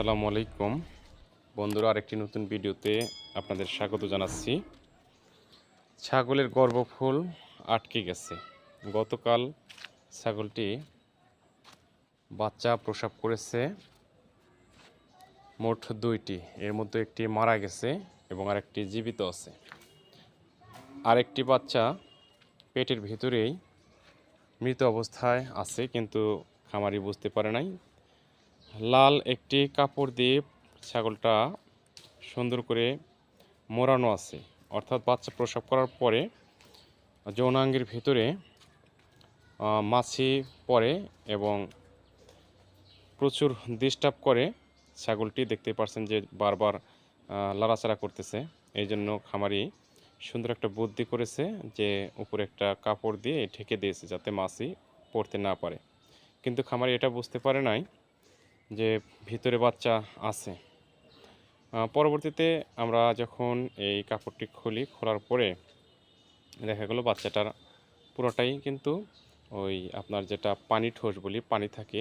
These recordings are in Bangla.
আসসালামু আলাইকুম। বন্ধুরা, আরেকটি নতুন ভিডিওতে আপনাদের স্বাগত জানাচ্ছি। ছাগলের গর্ভফুল আটকে গেছে। গতকাল ছাগলটি বাচ্চা প্রসাব করেছে মোট দুইটি। এর মধ্যে একটি মারা গেছে এবং আরেকটি জীবিত আছে। আরেকটি বাচ্চা পেটের ভিতরেই মৃত অবস্থায় আছে, কিন্তু খামারি বুঝতে পারে নাই। লাল একটি কাপড় দিয়ে ছাগলটা সুন্দর করে মোড়ানো আছে। অর্থাৎ বাচ্চা প্রসব করার পরে যৌনাঙ্গের ভিতরে মাছি পড়ে এবং প্রচুর ডিস্টার্ব করে। ছাগলটি দেখতে পাচ্ছেন যে বারবার লাড়াচাড়া করতেছে। এই জন্য খামারি সুন্দর একটা বুদ্ধি করেছে যে উপরে একটা কাপড় দিয়ে ঢেকে দিয়েছে যাতে মাছি পড়তে না পারে। কিন্তু খামারি এটা বুঝতে পারে নাই যে ভিতরে বাচ্চা আছে। পরবর্তীতে আমরা যখন এই কাপড়টি খুলি, খোলার পরে দেখা গেলো বাচ্চাটার পুরোটাই কিন্তু ওই আপনার যেটা পানি ঠোস বলি, পানি থাকে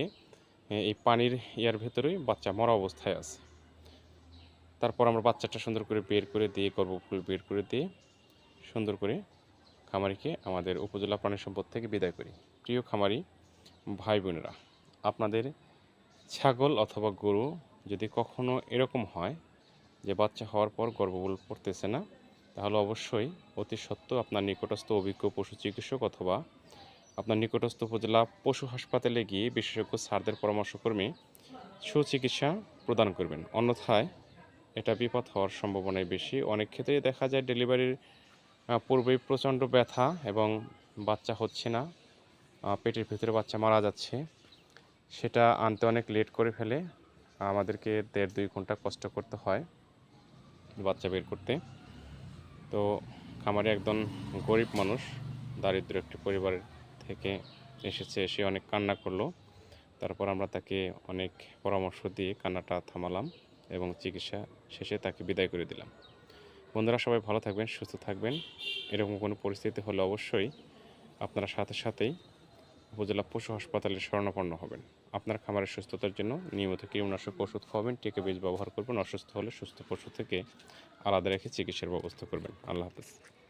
এই পানির ইয়ার ভেতরেই বাচ্চা মরা অবস্থায় আছে। তারপর আমরা বাচ্চাটা সুন্দর করে বের করে দিয়ে, গর্ভফুল বের করে দিয়ে সুন্দর করে খামারিকে আমাদের উপজেলা প্রাণী সম্পদ থেকে বিদায় করি। প্রিয় খামারি ভাই বোনেরা আপনাদের ছাগল অথবা গরু যদি কখনো এরকম হয় যে বাচ্চা হওয়ার পর গর্ভবল পড়তেছে না, তাহলে অবশ্যই অতি সত্ত্বেও আপনার নিকটস্থ অভিজ্ঞ পশু চিকিৎসক অথবা আপনার নিকটস্থ উপজেলা পশু হাসপাতালে গিয়ে বিশেষজ্ঞ স্যারদের পরামর্শকর্মী সুচিকিৎসা প্রদান করবেন। অন্যথায় এটা বিপদ হওয়ার সম্ভাবনাই বেশি। অনেক ক্ষেত্রেই দেখা যায় ডেলিভারির পূর্বেই প্রচণ্ড ব্যথা এবং বাচ্চা হচ্ছে না পেটের ভিতরে বাচ্চা মারা যাচ্ছে। সেটা আনতে অনেক লেট করে ফেলে। আমাদেরকে দেড় দুই ঘণ্টা কষ্ট করতে হয় বাচ্চা বের করতে। তো খামারে একজন গরিব মানুষ দারিদ্র একটি পরিবারের থেকে এসেছে, সে অনেক কান্না করল। তারপর আমরা তাকে অনেক পরামর্শ দিয়ে কান্নাটা থামালাম এবং চিকিৎসা শেষে তাকে বিদায় করে দিলাম। বন্ধুরা, সবাই ভালো থাকবেন, সুস্থ থাকবেন। এরকম কোনো পরিস্থিতি হলে অবশ্যই আপনারা সাথে সাথেই উপজেলা পশু হাসপাতালে শরণাপন্ন হবেন। আপনার খামারের সুস্থতার জন্য নিয়মিত কীটনাশক ওষুধ খাওয়াবেন, টেকে বীজ ব্যবহার করবেন, অসুস্থ হলে সুস্থ পশু থেকে আলাদা রেখে চিকিৎসার ব্যবস্থা করবেন। আল্লাহ হাফেজ।